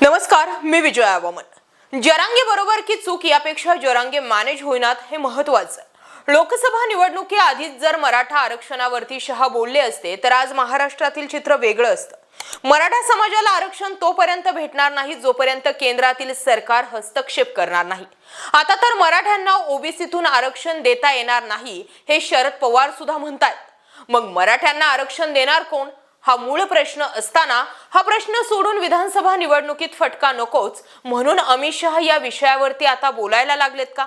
नमस्कार मी विजया वामन. जरांगे बरोबर की चूक यापेक्षा जरांगे मॅनेज होईनात हे महत्वाचं लोकसभा निवडणुकीआधीच जर मराठा आरक्षणावरती शहा बोलले असते तर आज महाराष्ट्रातील चित्र वेगळं असतं. मराठा समाजाला आरक्षण तोपर्यंत भेटणार नाही जोपर्यंत केंद्रातील सरकार हस्तक्षेप करणार नाही. आता तर मराठ्यांना ओबीसीतून आरक्षण देता येणार नाही हे शरद पवार सुद्धा म्हणतायत. मग मराठ्यांना आरक्षण देणार कोण? हा मूळ प्रश्न असताना हा प्रश्न सोडून विधानसभा निवडणुकीत फटका नकोच म्हणून अमित शहा या विषयावरती आता बोलायला लागलेत का?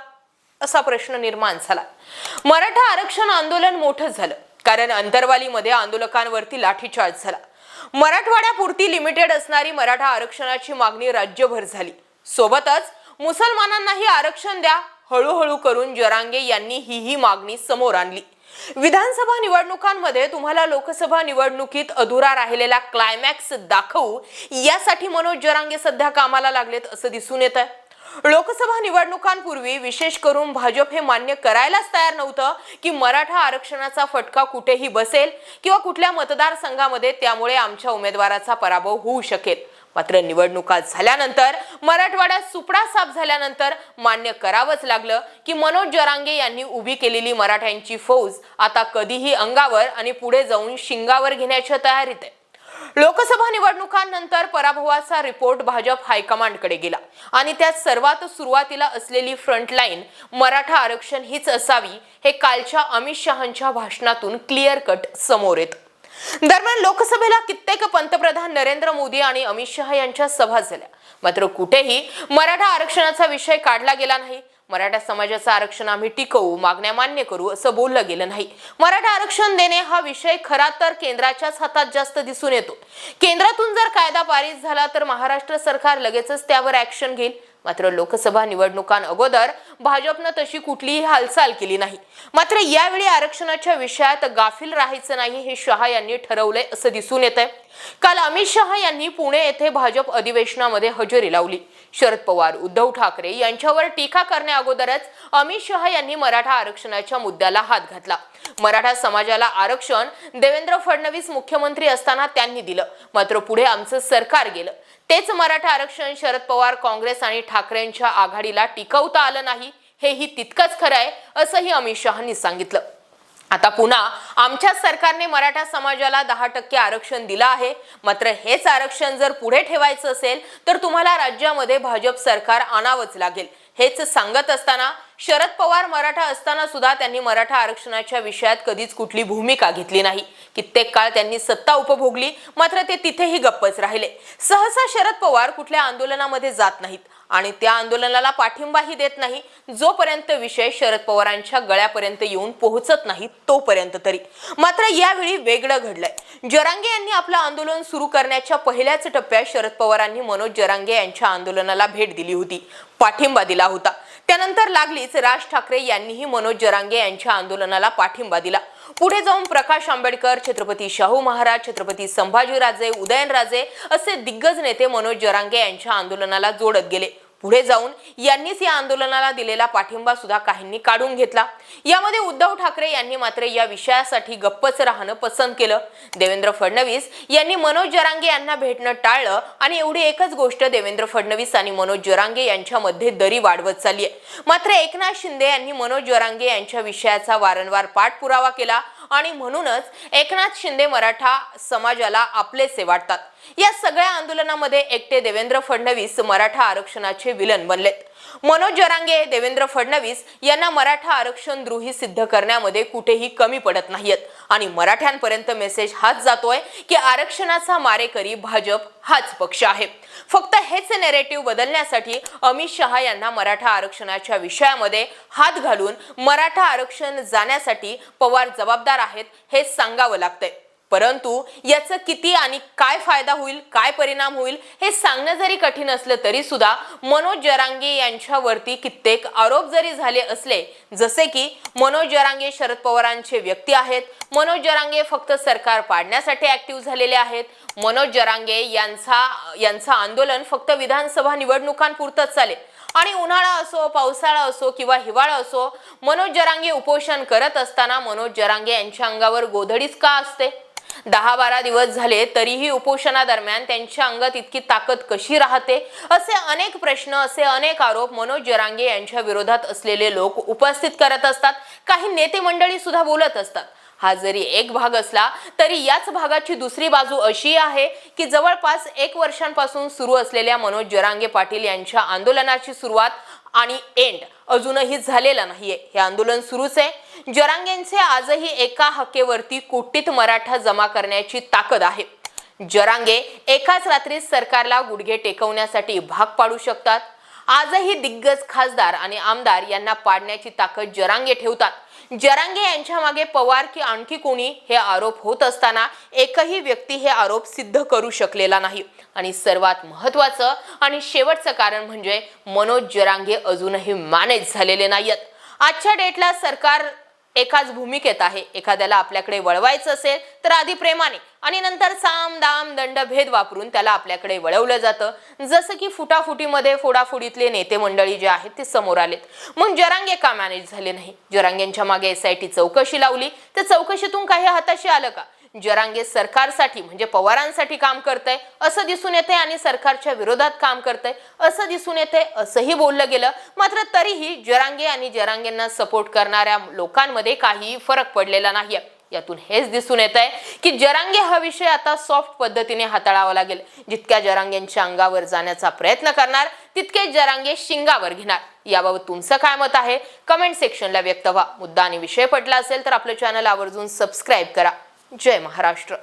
असा प्रश्न निर्माण झाला. मराठा आरक्षण आंदोलन मोठं झालं कारण अंतरवालीमध्ये आंदोलकांवरती लाठीचार्ज झाला. मराठवाड्यापुरती लिमिटेड असणारी मराठा आरक्षणाची मागणी राज्यभर झाली. सोबतच मुसलमानांनाही आरक्षण द्या हळूहळू करून जरांगे यांनी ही ही मागणी समोर आणली. विधानसभा निवडणुकांमध्ये तुम्हाला लोकसभा निवडणुकीत अधुरा राहिलेला क्लायमॅक्स दाखवू यासाठी मनोज जरांगे सध्या कामाला लागलेत असं दिसून येत आहे लोकसभा निवडणुकांपूर्वी विशेष करून भाजप हे मान्य करायलाच तयार नव्हतं की मराठा आरक्षणाचा फटका कुठेही बसेल किंवा कुठल्या मतदारसंघामध्ये त्यामुळे आमच्या उमेदवाराचा पराभव होऊ शकेल. मात्र निवडणुका झाल्यानंतर मराठवाड्यात सुपडा साफ झाल्यानंतर मान्य करावंच लागलं की मनोज जरांगे यांनी उभी केलेली मराठ्यांची फौज आता कधीही अंगावर आणि पुढे जाऊन शिंगावर घेण्याच्या तयारीत आहे. लोकसभा निवडणुकांनंतर पराभवाचा रिपोर्ट भाजप हायकमांडकडे गेला आणि त्यात सर्वात सुरुवातीला असलेली फ्रंटलाईन मराठा आरक्षण हीच असावी हे कालच्या अमित शहांच्या भाषणातून क्लिअर कट समोर येतं. दरम्यान लोकसभेला कित्येक पंतप्रधान नरेंद्र मोदी आणि अमित शहा यांच्या सभा झाल्या. मात्र कुठेही मराठा आरक्षणाचा विषय काढला गेला नाही. मराठा समाजाचं आरक्षण आम्ही टिकवू मागण्या मान्य करू असं बोललं गेलं नाही. मराठा आरक्षण देणे हा विषय खरा तर केंद्राच्याच हातात जास्त दिसून येतो. केंद्रातून जर कायदा पारित झाला तर महाराष्ट्र सरकार लगेचच त्यावर ऍक्शन घेईल. मात्र लोकसभा निवडणुकांअगोदर भाजपनं तशी कुठलीही हालचाल केली नाही. मात्र यावेळी आरक्षणाच्या विषयात गाफील राहायचं नाही हे शहा यांनी ठरवलंय असं दिसून येत आहे काल अमित शहा यांनी पुणे येथे भाजप अधिवेशनामध्ये हजेरी लावली. शरद पवार उद्धव ठाकरे यांच्यावर टीका करण्याअगोदरच अमित शहा यांनी मराठा आरक्षणाच्या मुद्द्याला हात घातला. मराठा समाजाला आरक्षण देवेंद्र फडणवीस मुख्यमंत्री असताना त्यांनी दिलं. मात्र पुढे आमचं सरकार गेलं. तेच मराठा आरक्षण शरद पवार काँग्रेस आणि ठाकरेंच्या आघाडीला टिकवता आलं नाही हेही तितकंच खरं आहे असंही अमित शहांनी सांगितलं. आता पुन्हा आमच्या सरकारने मराठा समाजाला दहा टक्के आरक्षण दिलं आहे मात्र हेच आरक्षण जर पुढे ठेवायचं असेल तर तुम्हाला राज्यामध्ये भाजप सरकार आणावंच लागेल. हेच सांगत असताना शरद पवार मराठा असताना सुद्धा त्यांनी मराठा आरक्षणाच्या विषयात कधीच कुठली भूमिका घेतली नाही. कित्येक काळ त्यांनी सत्ता उपभोगली मात्र ते तिथेही गप्पच राहिले. सहसा शरद पवार कुठल्या आंदोलनामध्ये जात नाहीत. आणि त्या आंदोलनाला पाठिंबाही देत नाही. जोपर्यंत विषय शरद पवारांच्या गळ्यापर्यंत येऊन पोहोचत नाही तोपर्यंत तरी. मात्र यावेळी वेगळं घडलंय. जरांगे यांनी आपलं आंदोलन सुरू करण्याच्या पहिल्याच टप्प्यात शरद पवारांनी मनोज जरांगे यांच्या आंदोलनाला भेट दिली होती. पाठिंबा दिला होता. त्यानंतर लागलीच राज ठाकरे यांनीही मनोज जरांगे यांच्या आंदोलनाला पाठिंबा दिला. पुढे जाऊन प्रकाश आंबेडकर छत्रपती शाहू महाराज छत्रपती संभाजीराजे उदयनराजे असे दिग्गज नेते मनोज जरांगे यांच्या आंदोलनाला जोडत गेले. पुढे जाऊन यांनीच या आंदोलनाला दिलेला पाठिंबा सुद्धा काहींनी काढून घेतला. यामध्ये उद्धव ठाकरे यांनी मात्र या विषयासाठी गप्पच राहणं पसंत केलं. देवेंद्र फडणवीस यांनी मनोज जरांगे यांना भेटणं टाळलं आणि एवढी एकच गोष्ट देवेंद्र फडणवीस आणि मनोज जरांगे यांच्यामध्ये दरी वाढवत चालली आहे मात्र एकनाथ शिंदे यांनी मनोज जरांगे यांच्या विषयाचा वारंवार पाठपुरावा केला. आणि म्हणूनच एकनाथ शिंदे मराठा समाजाला आपलेसे वाटतात. या सगळ्या आंदोलनामध्ये एकटे देवेंद्र फडणवीस मराठा आरक्षणाचे विलन बनलेत. मनोज जरांगे देवेंद्र फडणवीस यांना मराठा आरक्षण द्रोही सिद्ध करण्यामध्ये कुठेही कमी पडत नाहीत आणि मराठ्यांपर्यंत मेसेज हाच जातोय की आरक्षणाचा मारेकरी भाजप हाच पक्ष आहे. फक्त हेच नेरेटिव्ह बदलण्यासाठी अमित शहा यांना मराठा आरक्षणाच्या विषयामध्ये हात घालून मराठा आरक्षण जाण्यासाठी पवार जबाबदार आहेत हे सांगावं लागतंय. परंतु याचं किती आणि काय फायदा होईल काय परिणाम होईल हे सांगणं जरी कठीण असलं तरी सुद्धा मनोज जरांगे यांच्यावरती कित्येक आरोप जरी झाले असले जसे की मनोज जरांगे शरद पवारांचे व्यक्ती आहेत मनोज जरांगे फक्त सरकार पाडण्यासाठी ऍक्टिव्ह झालेले आहेत मनोज जरांगे यांचा यांचं आंदोलन फक्त विधानसभा निवडणुकांपुरतंच चालेल. आणि उन्हाळा असो पावसाळा असो किंवा हिवाळा असो मनोज जरांगे उपोषण करत असताना मनोज जरांगे यांच्या अंगावर गोधडीच का असते? दहा बारा दिवस झाले तरीही उपोषणादरम्यान त्यांच्या अंगात इतकी ताकद कशी राहते? असे अनेक प्रश्न असे अनेक आरोप मनोज जरांगे यांच्या विरोधात असलेले लोक उपस्थित करत असतात. काही नेते मंडळी सुद्धा बोलत असतात. हा जरी एक भाग असला तरी याच भागाची दुसरी बाजू अशी आहे की जवळपास एक वर्षांपासून सुरू असलेल्या मनोज जरांगे पाटील यांच्या आंदोलनाची सुरुवात आणि एंड अजूनही झालेला नाहीये. हे आंदोलन सुरूच आहे. जरांगेंचे आजही एका हकेवरती कोटीत मराठा जमा करण्याची ताकद आहे. जरांगे एकाच रात्रीत सरकारला गुडघे टेकवण्यासाठी भाग पाडू शकतात. आजही दिग्गज खासदार आणि आमदार यांना पाडण्याची ताकद जरांगे ठेवतात. जरांगे यांच्या मागे पवार की आणखी कोणी हे आरोप होत असताना एकही व्यक्ती हे आरोप सिद्ध करू शकलेला नाही. आणि सर्वात महत्वाचं आणि शेवटचं कारण म्हणजे मनोज जरांगे अजूनही मॅनेज झालेले नाहीत आजच्या डेटला सरकार एकाच भूमिकेत आहे. एखाद्याला आपल्याकडे वळवायचं असेल तर आधी प्रेमाने आणि नंतर साम दाम दंड भेद वापरून त्याला आपल्याकडे वळवलं जातं. जसं की फुटाफुटीमध्ये फोडाफुडीतले नेते मंडळी जे आहेत ते समोर आलेत. मग जरांगे का मॅनेज झाले नाही? जरांगेंच्या मागे एस आय टी चौकशी लावली. तर चौकशीतून काही हाताशी आलं का? जरांगे सरकारसाठी म्हणजे पवारांसाठी काम करतंय असं दिसून येते आणि सरकारच्या विरोधात काम करतंय असं दिसून येते असंही बोललं गेलं. मात्र तरीही जरांगे आणि जरांगेंना सपोर्ट करणाऱ्या लोकांमध्ये काही फरक पडलेला नाहीये. यातून हेच दिसून येत आहे की जरांगे हा विषय आता सॉफ्ट पद्धतीने हाताळावा लागेल. जितक्या जरांगेंच्या अंगावर जाण्याचा प्रयत्न करणार तितके जरांगे शिंगावर घेणार. याबाबत तुमचं काय मत आहे? कमेंट सेक्शनला व्यक्त व्हा. मुद्दा आणि विषय पडला असेल तर आपलं चॅनल आवर्जून सबस्क्राईब करा. जय महाराष्ट्र.